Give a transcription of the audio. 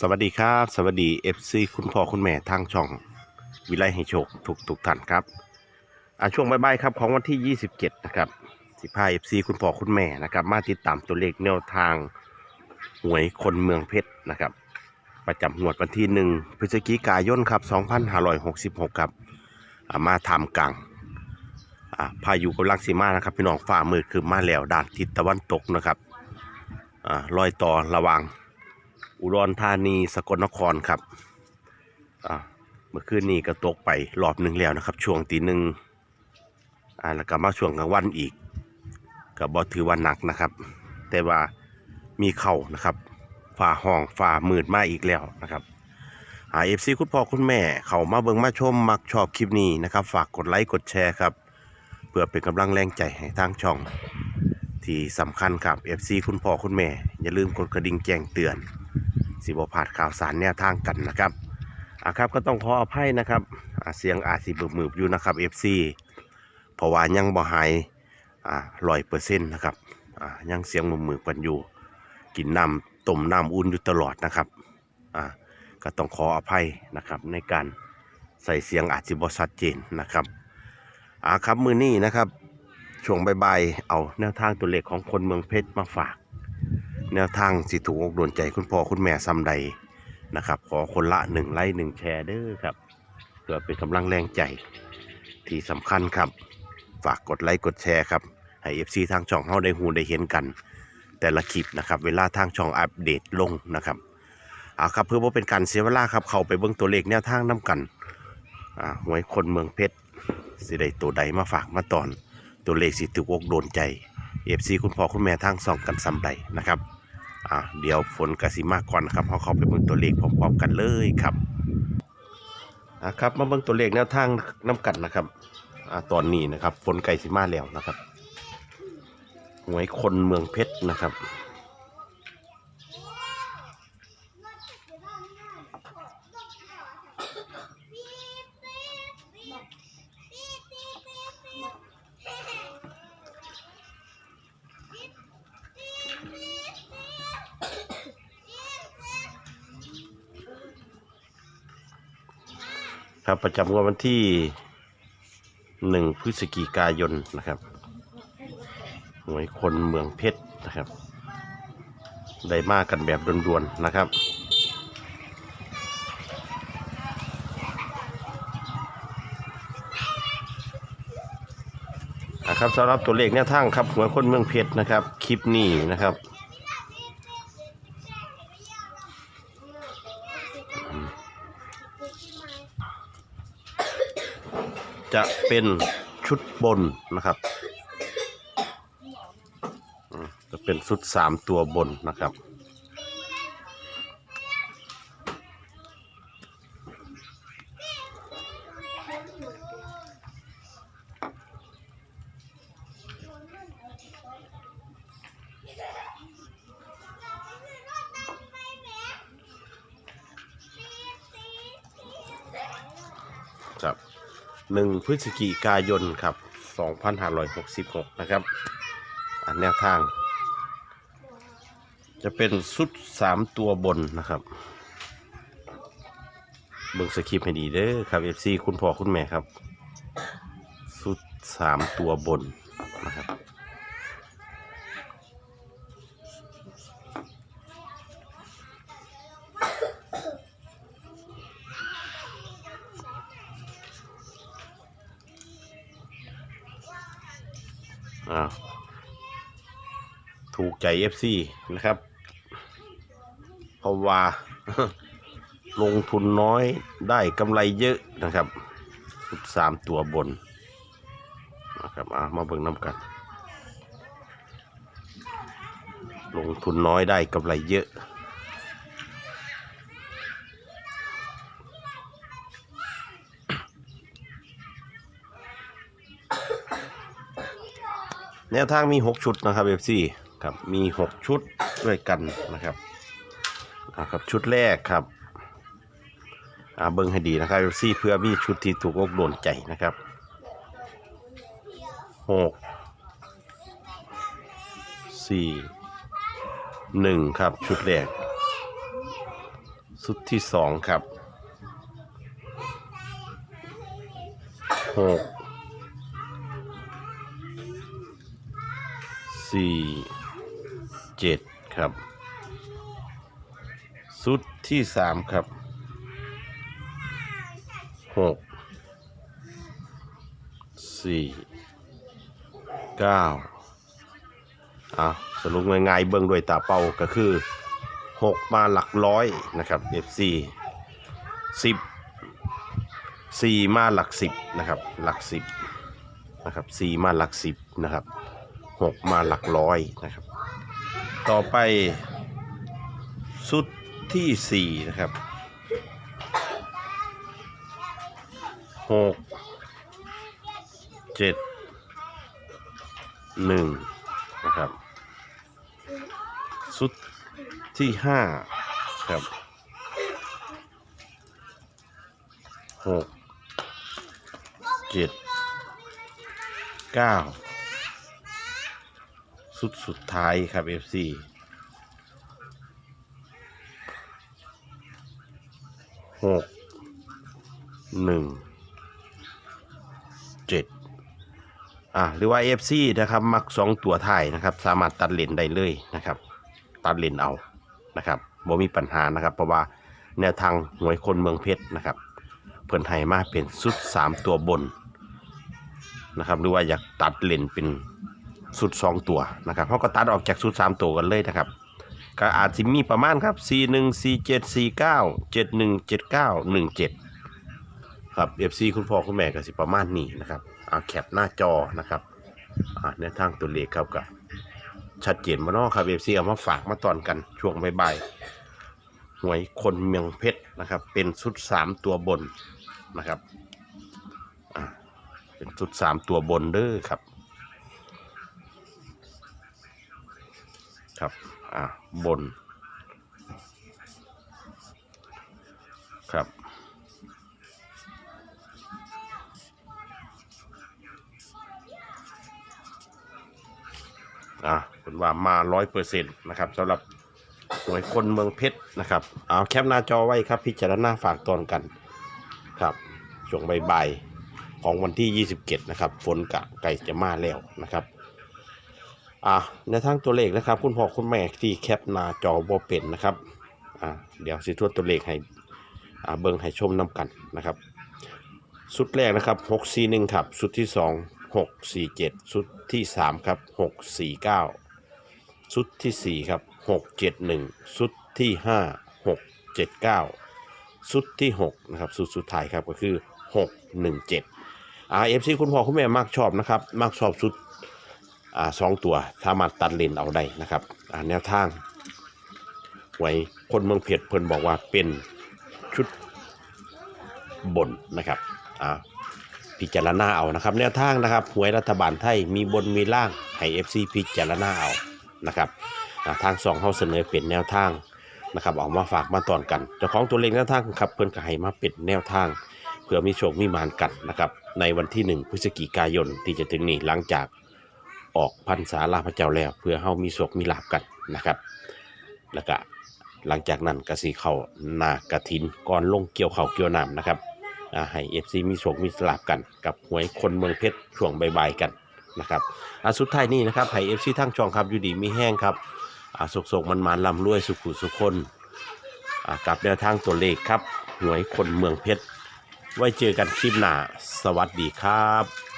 สวัสดีครับ สวัสดี FC คุณพ่อคุณแม่ทางช่อง วิไลให้โชคทุกทุกท่านครับอ่าช่วงบ่ายๆครับของวันที่ 27 นะครับสิพา FC คุณพ่อคุณแม่นะครับ มาติดตามตัวเลขแนวทางหวยคนเมืองเพชรนะครับ ประจำงวดวันที่หนึ่งพฤศจิกายนครับ 2566 ครับอ่ามาทำกลางอ่าพายุกำลังสีมานะครับพี่น้องฝ่ามืดคือมาแล้วด้านทิศตะวันตกนะครับอ่ารอยต่อระหว่าง อุดรธานีสกลนครครับเมื่อคืนนี้ก็ตกไปรอบหนึ่งแล้วนะครับ ช่วงตีหนึ่งแล้วก็มาช่วงกลางวันอีกก็บอถือว่าหนักนะครับ แต่ว่ามีเข่านะครับฝ่าห้องฝ่ามืดมาอีกแล้วนะครับหาเอฟซีคุณพ่อคุณแม่ เขามาเบิ่งมาชมมักชอบคลิปนี้นะครับ ฝากกดไลค์กดแชร์ครับ เพื่อเป็นกำลังแรงใจให้ทางช่อง ที่สำคัญครับ FC คุณพ่อคุณแม่ อย่าลืมกดกระดิ่งแจ้งเตือน สิบพลาดข่าวสารแนวทางกันนะครับอะครับก็ต้องขออภัยนะครับเสียงอาจสิบมือยู่นะครับ FC เพราะว่ายังบ่หายอ่าร้อยเปอร์เซ็นต์นะครับอ่ายังเสียงมืบมืบกันอยู่ กินน้ำต้มน้ำอุ่นอยู่ตลอดนะครับอ่าก็ต้องขออภัยนะครับในการใส่เสียงอาจสิบชัดเจนนะครับอ่าครับมือนี้นะครับช่วงบ่ายเอาแนวทางตัวเลขของคนเมืองเพชรมาฝาก แนวทางสิถูกอกโดนใจคุณพ่อคุณแม่ซ้ำใดนะครับ ขอคนละหนึ่งไลค์หนึ่งแชร์เด้อครับเพื่อเป็นกำลังแรงใจ ที่สำคัญครับ ฝากกดไลค์กดแชร์ครับ ให้เอฟซีทางช่องเฮาได้หูได้เห็นกัน แต่ละคลิปนะครับ เวลาทางช่องอัปเดตลงนะครับเอาครับเพื่อว่าเป็นการเสียเวลาครับ เข้าไปเบิ่งตัวเลขแนวทางน้กันอ่าหวยคนเมืองเพชรสิได้ตัวใดมาฝากมาตอน ตัวเลขสิถูกอกโดนใจ เอฟซีคุณพ่อคุณแม่ทางส่องกันซ้ำใดนะครับอ่าเดี๋ยวฝนกสิมากก่อนนะครับเราเข้าไปเบิ่งตัวเลขพร้อมๆกันเลยครับนะครับมาเบิ่งตัวเลขแนวทางน้ำกันนะครับอ่าตอนนี้นะครับฝนไก่สิมาแล้วนะครับหวยคนเมืองเพชรนะครับ ครับประจำวันที่หนึ่งพฤศจิกายนนะครับหวยคนเมืองเพชรนะครับ ได้มากันแบบด่วนๆนะครับนะครับสำหรับตัวเลขแนวทางครับหวยคนเมืองเพชรนะครับ คลิปนี้นะครับ จะเป็นชุดบนนะครับจะเป็นชุดสามตัวบนนะครับ หนึ่งพฤศจิกายนครับ 2566 นะครับ อันแนวทาง จะเป็นสุดสามตัวบนนะครับเบิ่งสคริปต์ให้ดีเด้อครับ FC คุณพ่อคุณแม่ครับ สุดสามตัวบน ถูกใจ FC นะครับ เพราะว่าลงทุนน้อยได้กำไรเยอะนะครับสุดสามตัวบนนะครับอะมาเบิ่งน้ำกัน ลงทุนน้อยได้กำไรเยอะแนวทางมี 6 ชุดนะครับ FC ครับมี6ชุดด้วยกันนะครับอ่าครับชุดแรกครับอ่าเบิ้งให้ดีนะครับ FC เพื่อมีชุดที่ถูกอกโดนใจนะครับหกสี่หนึ่งครับชุดแรกสุดที่สองครับหกสี่ เจ็ดครับ สุดที่สามครับหกสี่เก้าอะสรุปง่ายๆเบิ่งด้วยตาเป้าก็คือหกมาหลักร้อยนะครับ FC สิบสี่มาหลักสิบนะครับ หลักสิบนะครับสี่มาหลักสิบนะครับหกมาหลักร้อยนะครับ ต่อไปสุดที่สี่นะครับหกเจ็ดหนึ่งนะครับ สุดที่ห้าครับหกเจ็ดเก้า สุดสุดท้ายครับ FC หกหนึ่งเจ็ดอ่าหรือว่า FC นะครับ มักสองตัวท้ายนะครับ สามารถตัดเลนได้เลยนะครับ ตัดเลนเอานะครับบ่มีปัญหานะครับ เพราะว่าแนวทางหวยคนเมืองเพชรนะครับเพิ่นให้มาเป็นสุดสามตัวบนนะครับหรือว่าอยากตัดเลนเป็น สุดสองตัวนะครับเขาก็ตัดออกจากสุดสามตัวกันเลยนะครับก็อาจจะมีประมาณครับ 4 1 4 7 4 9 7 1 7 9 1 7 ครับ FC คุณพ่อคุณแม่ก็สิประมาณนี้นะครับเอาแคปหน้าจอนะครับอ่าในทางตัวเลขครับก็ชัดเจนมาเนาะครับ FC เอามาฝากมาตอนกันช่วงบ่ายๆหวยคนเมืองเพชรนะครับ เป็นชุด 3 ตัวบนนะครับอ่าเป็นชุด 3 ตัวบนเด้อครับ ครับ อ่าบน ครับ อ่าเป็นว่ามาร้อยเปอร์เซ็นต์นะครับสำหรับหน่วยคนเมืองเพชรนะครับ เอาแคปหน้าจอไว้ครับ พิจารณาฝากตอนกัน ครับ ช่วงบ่ายๆของวันที่ 27 นะครับ ฝนกะไก่จะมาแล้วนะครับ อ่าในทางตัวเลขนะครับ คุณพ่อคุณแม่ที่แคปหน้าจอบ่เป็นนะครับอ่าเดี๋ยวสิทวนตัวเลขให้อ่าเบิ่งให้ชมน้ำกันนะครับสุดแรกนะครับ641ครับสุดที่2 647สุดที่3ครับ649สุดทีสี่4ครับ671สุดที่5 679สุดที่6นะครับสุดสุดท้ายครับก็คือ617อ่าเอฟซีคุณพ่อคุณแม่มักชอบนะครับมักชอบสุด สองตัวสามารถตัดเลนเอาได้นะครับแนวทางไว้คนเมืองเพชรเพิ่นบอกว่าเป็นชุดบนนะครับอ่าพิจารณาเอานะครับ แนวทางนะครับหวยรัฐบาลไทยมีบนมีล่างให้ FC พิจารณาเอานะครับทางสองเขาเสนอเป็นแนวทางนะครับออกมาฝากมาตอนกันเจ้าของตัวเลขแนวทางครับเพิ่นก็ให้มาเป็นแนวทางเพื่อมีโชคมีมานกันนะครับในวันที่หนึ่งพฤศจิกายนที่จะถึงนี้หลังจาก ออกพรรษาลาพระเจ้าแล้ว เพื่อเฮามีโศกมีลาบกันนะครับ แล้วก็หลังจากนั้นกสิเข้านากระถินก่อนลงเกี่ยวเขาเกี่ยวน้ำนะครับอ่าให้ FC มีโศกมีลาบกัน กับหวยคนเมืองเพชรช่วงบายๆกันนะครับอ่าสุดท้ายนี้นะครับให้ FC ทั้งช่องครับอยู่ดีมีแห้งครับอ่าโศกๆมันๆลำรวยสุขุสุขคนอ่ากับแนวทางตัวเลขครับหวยคนเมืองเพชรไว้เจอกันคลิปหน้า สวัสดีครับ